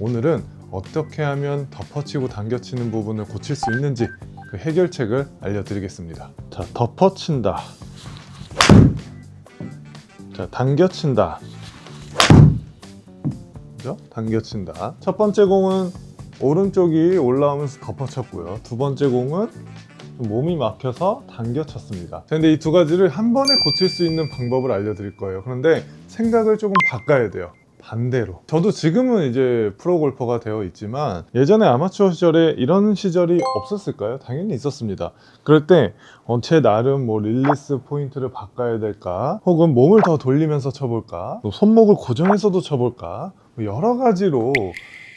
오늘은 어떻게 하면 덮어치고 당겨치는 부분을 고칠 수 있는지 그 해결책을 알려드리겠습니다. 자, 덮어친다. 자, 당겨친다. 그죠? 당겨친다. 첫 번째 공은 오른쪽이 올라오면서 덮어쳤고요. 두 번째 공은 몸이 막혀서 당겨쳤습니다. 근데 이 두 가지를 한 번에 고칠 수 있는 방법을 알려드릴 거예요. 그런데 생각을 조금 바꿔야 돼요. 반대로. 저도 지금은 이제 프로 골퍼가 되어 있지만 예전에 아마추어 시절에 이런 시절이 없었을까요? 당연히 있었습니다. 그럴 때, 어, 제 나름 뭐 릴리스 포인트를 바꿔야 될까? 혹은 몸을 더 돌리면서 쳐볼까? 또 손목을 고정해서도 쳐볼까? 뭐 여러 가지로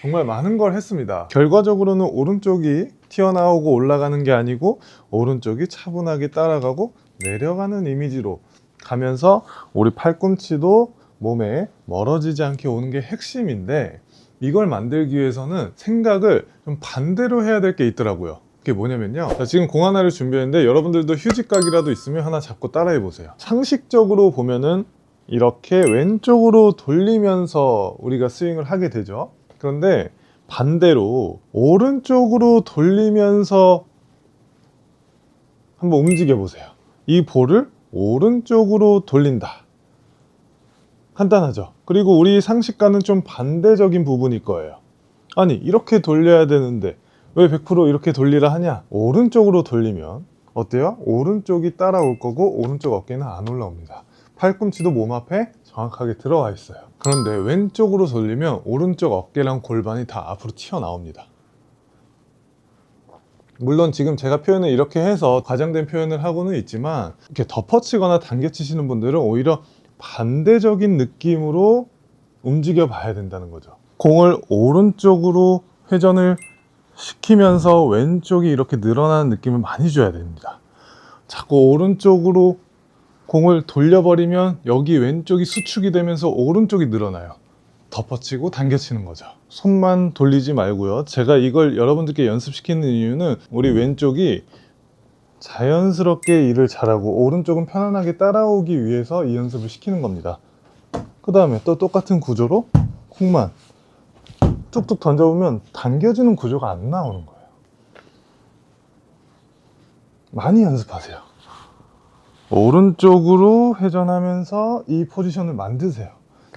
정말 많은 걸 했습니다. 결과적으로는 오른쪽이 튀어나오고 올라가는 게 아니고 오른쪽이 차분하게 따라가고 내려가는 이미지로 가면서 우리 팔꿈치도 몸에 멀어지지 않게 오는 게 핵심인데 이걸 만들기 위해서는 생각을 좀 반대로 해야 될 게 있더라고요. 그게 뭐냐면요. 자, 지금 공 하나를 준비했는데 여러분들도 휴지각이라도 있으면 하나 잡고 따라해 보세요. 상식적으로 보면은 이렇게 왼쪽으로 돌리면서 우리가 스윙을 하게 되죠. 그런데 반대로 오른쪽으로 돌리면서 한번 움직여 보세요. 이 볼을 오른쪽으로 돌린다. 간단하죠. 그리고 우리 상식과는 좀 반대적인 부분일 거예요. 아니, 이렇게 돌려야 되는데 왜 100% 이렇게 돌리라 하냐? 오른쪽으로 돌리면 어때요? 오른쪽이 따라올 거고 오른쪽 어깨는 안 올라옵니다. 팔꿈치도 몸 앞에 정확하게 들어와 있어요. 그런데 왼쪽으로 돌리면 오른쪽 어깨랑 골반이 다 앞으로 튀어나옵니다. 물론 지금 제가 표현을 이렇게 해서 과장된 표현을 하고는 있지만 이렇게 덮어치거나 당겨치시는 분들은 오히려 반대적인 느낌으로 움직여 봐야 된다는 거죠. 공을 오른쪽으로 회전을 시키면서 왼쪽이 이렇게 늘어나는 느낌을 많이 줘야 됩니다. 자꾸 오른쪽으로 공을 돌려버리면 여기 왼쪽이 수축이 되면서 오른쪽이 늘어나요. 덮어치고 당겨치는 거죠. 손만 돌리지 말고요. 제가 이걸 여러분들께 연습시키는 이유는 우리 왼쪽이 자연스럽게 일을 잘하고 오른쪽은 편안하게 따라오기 위해서 이 연습을 시키는 겁니다. 그 다음에 또 똑같은 구조로 콩만 뚝뚝 던져보면 당겨지는 구조가 안 나오는 거예요. 많이 연습하세요. 오른쪽으로 회전하면서 이 포지션을 만드세요.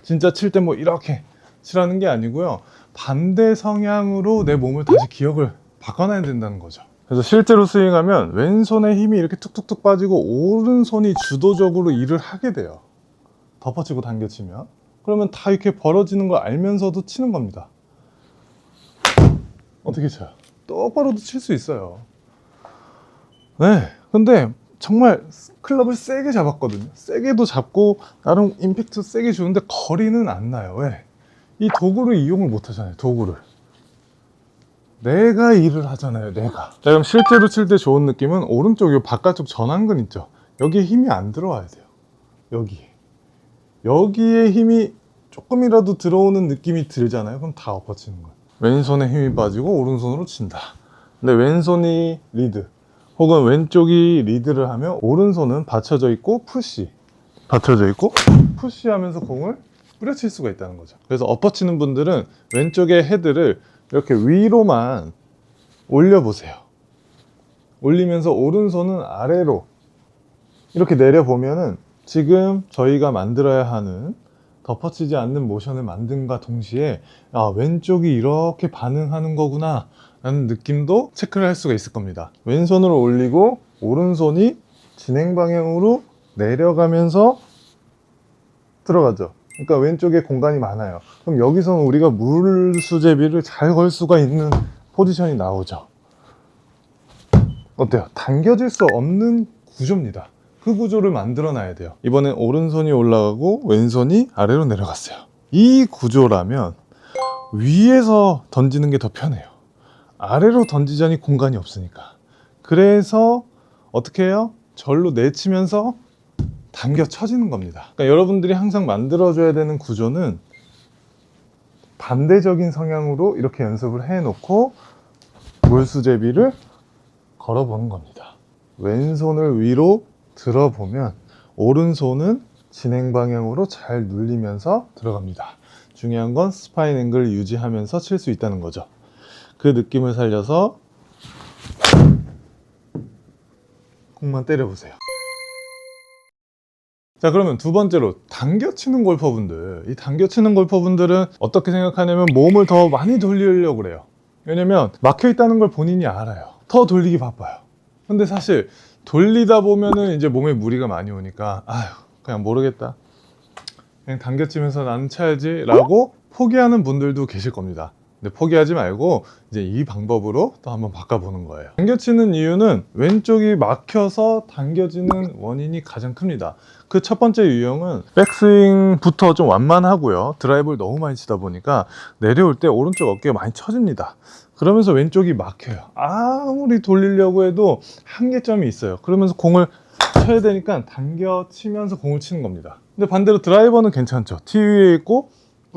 진짜 칠 때 뭐 이렇게 치라는 게 아니고요. 반대 성향으로 내 몸을 다시 기억을 바꿔놔야 된다는 거죠. 그래서 실제로 스윙하면 왼손에 힘이 이렇게 툭툭툭 빠지고 오른손이 주도적으로 일을 하게 돼요. 덮어치고 당겨치면. 그러면 다 이렇게 벌어지는 걸 알면서도 치는 겁니다. 어떻게 쳐요? 똑바로도 칠 수 있어요. 네. 근데 정말 클럽을 세게 잡았거든요. 세게도 잡고 나름 임팩트 세게 주는데 거리는 안 나요. 왜? 이 도구를 이용을 못 하잖아요. 도구를. 내가 일을 하잖아요. 내가. 자, 그럼 실제로 칠 때 좋은 느낌은 오른쪽 요 바깥쪽 전완근 있죠. 여기에 힘이 안 들어와야 돼요. 여기. 여기에 힘이 조금이라도 들어오는 느낌이 들잖아요. 그럼 다 엎어치는 거예요. 왼손에 힘이 빠지고 오른손으로 친다. 근데 왼손이 리드. 혹은 왼쪽이 리드를 하면 오른손은 받쳐져 있고 푸시. 받쳐져 있고 푸시 하면서 공을 뿌려칠 수가 있다는 거죠. 그래서 엎어치는 분들은 왼쪽의 헤드를 이렇게 위로만 올려보세요. 올리면서 오른손은 아래로 이렇게 내려보면은 지금 저희가 만들어야 하는 덮어치지 않는 모션을 만든과 동시에 아, 왼쪽이 이렇게 반응하는 거구나 라는 느낌도 체크를 할 수가 있을 겁니다. 왼손으로 올리고 오른손이 진행 방향으로 내려가면서 들어가죠. 그러니까 왼쪽에 공간이 많아요. 그럼 여기서는 우리가 물 수제비를 잘 걸 수가 있는 포지션이 나오죠. 어때요? 당겨질 수 없는 구조입니다. 그 구조를 만들어 놔야 돼요. 이번엔 오른손이 올라가고 왼손이 아래로 내려갔어요. 이 구조라면 위에서 던지는 게 더 편해요. 아래로 던지자니 공간이 없으니까. 그래서 어떻게 해요? 절로 내치면서 당겨 쳐지는 겁니다. 그러니까 여러분들이 항상 만들어줘야 되는 구조는 반대적인 성향으로 이렇게 연습을 해놓고 물수제비를 걸어보는 겁니다. 왼손을 위로 들어보면 오른손은 진행 방향으로 잘 눌리면서 들어갑니다. 중요한 건 스파인 앵글을 유지하면서 칠 수 있다는 거죠. 그 느낌을 살려서 공만 때려보세요. 자 그러면 두 번째로 당겨치는 골퍼분들. 이 당겨치는 골퍼분들은 어떻게 생각하냐면 몸을 더 많이 돌리려고 그래요. 왜냐면 막혀 있다는 걸 본인이 알아요. 더 돌리기 바빠요. 근데 사실 돌리다 보면은 이제 몸에 무리가 많이 오니까 아휴 그냥 모르겠다. 그냥 당겨치면서 나는 차야지 라고 포기하는 분들도 계실 겁니다 근데 포기하지 말고 이제 이 방법으로 또 한번 바꿔보는 거예요. 당겨치는 이유는 왼쪽이 막혀서 당겨지는 원인이 가장 큽니다. 그 첫 번째 유형은 백스윙부터 좀 완만하고요. 드라이브를 너무 많이 치다 보니까 내려올 때 오른쪽 어깨가 많이 처집니다. 그러면서 왼쪽이 막혀요. 아무리 돌리려고 해도 한계점이 있어요. 그러면서 공을 쳐야 되니까 당겨 치면서 공을 치는 겁니다. 근데 반대로 드라이버는 괜찮죠. 티 위에 있고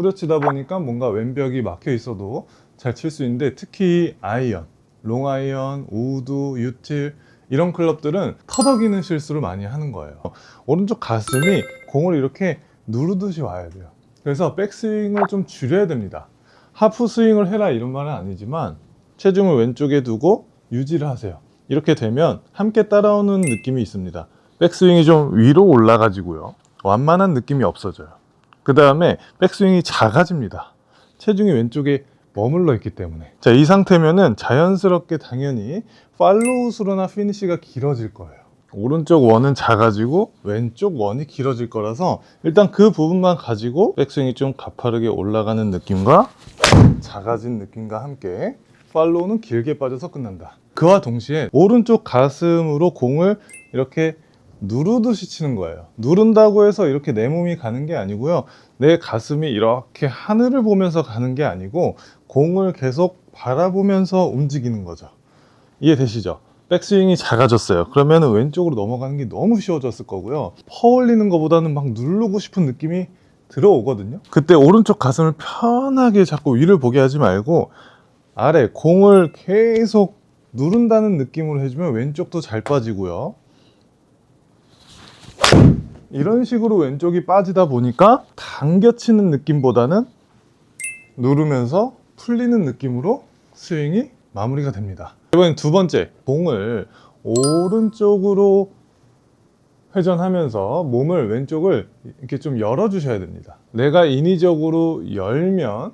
뿌려치다 보니까 뭔가 왼벽이 막혀 있어도 잘 칠 수 있는데 특히 아이언, 롱아이언, 우드, 유틸 이런 클럽들은 터덕이는 실수를 많이 하는 거예요. 오른쪽 가슴이 공을 이렇게 누르듯이 와야 돼요. 그래서 백스윙을 좀 줄여야 됩니다. 하프 스윙을 해라 이런 말은 아니지만 체중을 왼쪽에 두고 유지를 하세요. 이렇게 되면 함께 따라오는 느낌이 있습니다. 백스윙이 좀 위로 올라가지고요. 완만한 느낌이 없어져요. 그 다음에 백스윙이 작아집니다. 체중이 왼쪽에 머물러 있기 때문에. 자, 이 상태면은 자연스럽게 당연히 팔로우 스루나 피니시가 길어질 거예요. 오른쪽 원은 작아지고 왼쪽 원이 길어질 거라서 일단 그 부분만 가지고 백스윙이 좀 가파르게 올라가는 느낌과 작아진 느낌과 함께 팔로우는 길게 빠져서 끝난다. 그와 동시에 오른쪽 가슴으로 공을 이렇게 누르듯이 치는 거예요. 누른다고 해서 이렇게 내 몸이 가는 게 아니고요. 내 가슴이 이렇게 하늘을 보면서 가는 게 아니고 공을 계속 바라보면서 움직이는 거죠. 이해되시죠? 백스윙이 작아졌어요. 그러면 왼쪽으로 넘어가는 게 너무 쉬워졌을 거고요. 퍼올리는 것보다는 막 누르고 싶은 느낌이 들어오거든요. 그때 오른쪽 가슴을 편하게 자꾸 위를 보게 하지 말고 아래 공을 계속 누른다는 느낌으로 해주면 왼쪽도 잘 빠지고요. 이런 식으로 왼쪽이 빠지다 보니까 당겨치는 느낌보다는 누르면서 풀리는 느낌으로 스윙이 마무리가 됩니다. 이번엔 두 번째, 공을 오른쪽으로 회전하면서 몸을 왼쪽을 이렇게 좀 열어 주셔야 됩니다. 내가 인위적으로 열면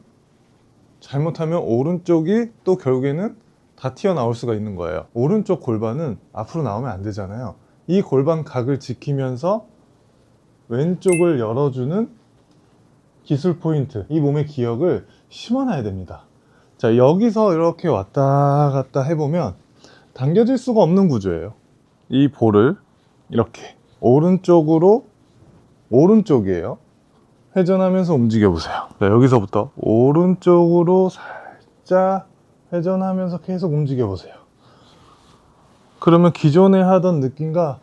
잘못하면 오른쪽이 또 결국에는 다 튀어나올 수가 있는 거예요. 오른쪽 골반은 앞으로 나오면 안 되잖아요. 이 골반 각을 지키면서 왼쪽을 열어주는 기술 포인트, 이 몸의 기억을 심어놔야 됩니다. 자, 여기서 이렇게 왔다 갔다 해보면 당겨질 수가 없는 구조예요. 이 볼을 이렇게 오른쪽으로, 오른쪽이에요. 회전하면서 움직여 보세요. 자, 여기서부터 오른쪽으로 살짝 회전하면서 계속 움직여 보세요. 그러면 기존에 하던 느낌과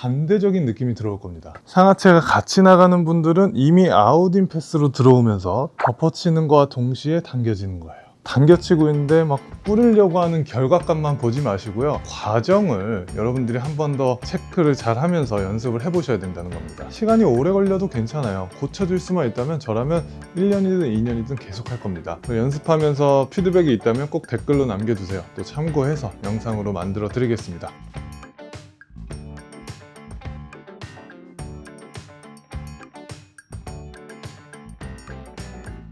반대적인 느낌이 들어올 겁니다. 상하체가 같이 나가는 분들은 이미 아웃인 패스로 들어오면서 덮어치는 것과 동시에 당겨지는 거예요. 당겨치고 있는데 막 뿌리려고 하는 결과값만 보지 마시고요. 과정을 여러분들이 한 번 더 체크를 잘 하면서 연습을 해보셔야 된다는 겁니다. 시간이 오래 걸려도 괜찮아요. 고쳐질 수만 있다면 저라면 1년이든 2년이든 계속 할 겁니다. 연습하면서 피드백이 있다면 꼭 댓글로 남겨주세요. 또 참고해서 영상으로 만들어 드리겠습니다.